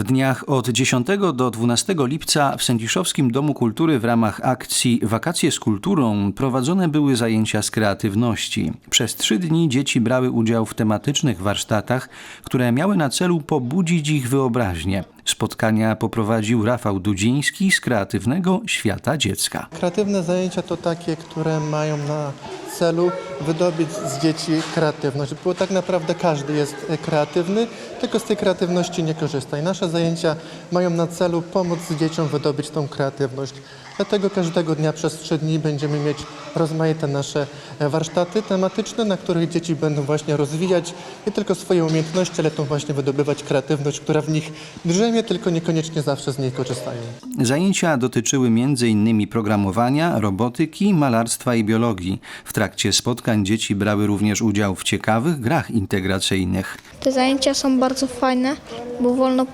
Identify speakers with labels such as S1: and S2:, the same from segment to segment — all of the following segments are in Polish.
S1: W dniach od 10 do 12 lipca w Sędziszowskim Domu Kultury w ramach akcji Wakacje z kulturą prowadzone były zajęcia z kreatywności. Przez trzy dni dzieci brały udział w tematycznych warsztatach, które miały na celu pobudzić ich wyobraźnię. Spotkania poprowadził Rafał Dudziński z Kreatywnego Świata Dziecka.
S2: Kreatywne zajęcia to takie, które mają na celu wydobyć z dzieci kreatywność, bo tak naprawdę każdy jest e, kreatywny, tylko z tej kreatywności nie korzysta. I nasze zajęcia mają na celu pomóc dzieciom wydobyć tą kreatywność. Dlatego każdego dnia przez trzy dni będziemy mieć rozmaite nasze e, warsztaty tematyczne, na których dzieci będą właśnie rozwijać nie tylko swoje umiejętności, ale tą właśnie wydobywać kreatywność, która w nich drzemie, tylko niekoniecznie zawsze z niej korzystają.
S1: Zajęcia dotyczyły m.in. programowania, robotyki, malarstwa i biologii. W trakcie spotkań dzieci brały również udział w ciekawych grach integracyjnych.
S3: Te zajęcia są bardzo fajne, bo wolno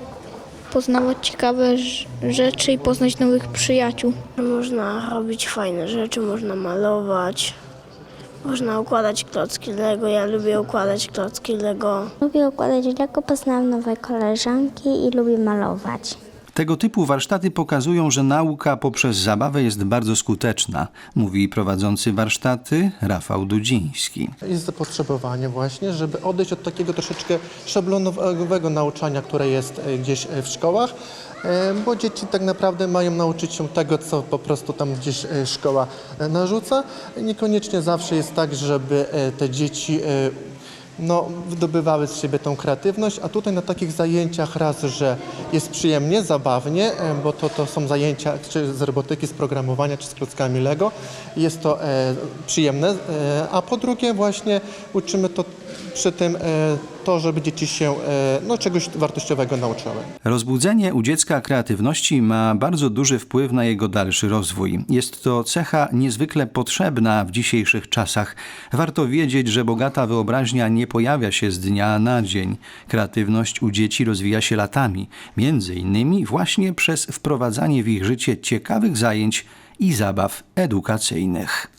S3: poznawać ciekawe rzeczy i poznać nowych przyjaciół.
S4: Można robić fajne rzeczy, można malować, można układać klocki Lego. Ja lubię układać klocki Lego.
S5: Lubię układać Lego, poznałam nowe koleżanki i lubię malować.
S1: Tego typu warsztaty pokazują, że nauka poprzez zabawę jest bardzo skuteczna, mówi prowadzący warsztaty Rafał Dudziński.
S2: Jest zapotrzebowanie właśnie, żeby odejść od takiego troszeczkę szablonowego nauczania, które jest e, gdzieś e, w szkołach, e, bo dzieci tak naprawdę mają nauczyć się tego, co po prostu tam gdzieś szkoła narzuca. Niekoniecznie zawsze jest tak, żeby te dzieci no, wydobywały z siebie tą kreatywność, a tutaj na takich zajęciach raz, że jest przyjemnie, zabawnie, e, bo to, to są zajęcia czy z robotyki, z programowania, czy z klockami Lego. Jest to e, przyjemne, e, a po drugie właśnie uczymy to przy tym e, to, żeby dzieci się e, no, czegoś wartościowego nauczyły.
S1: Rozbudzenie u dziecka kreatywności ma bardzo duży wpływ na jego dalszy rozwój. Jest to cecha niezwykle potrzebna w dzisiejszych czasach. Warto wiedzieć, że bogata wyobraźnia nie pojawia się z dnia na dzień. Kreatywność u dzieci rozwija się latami, między innymi właśnie przez wprowadzanie w ich życie ciekawych zajęć i zabaw edukacyjnych.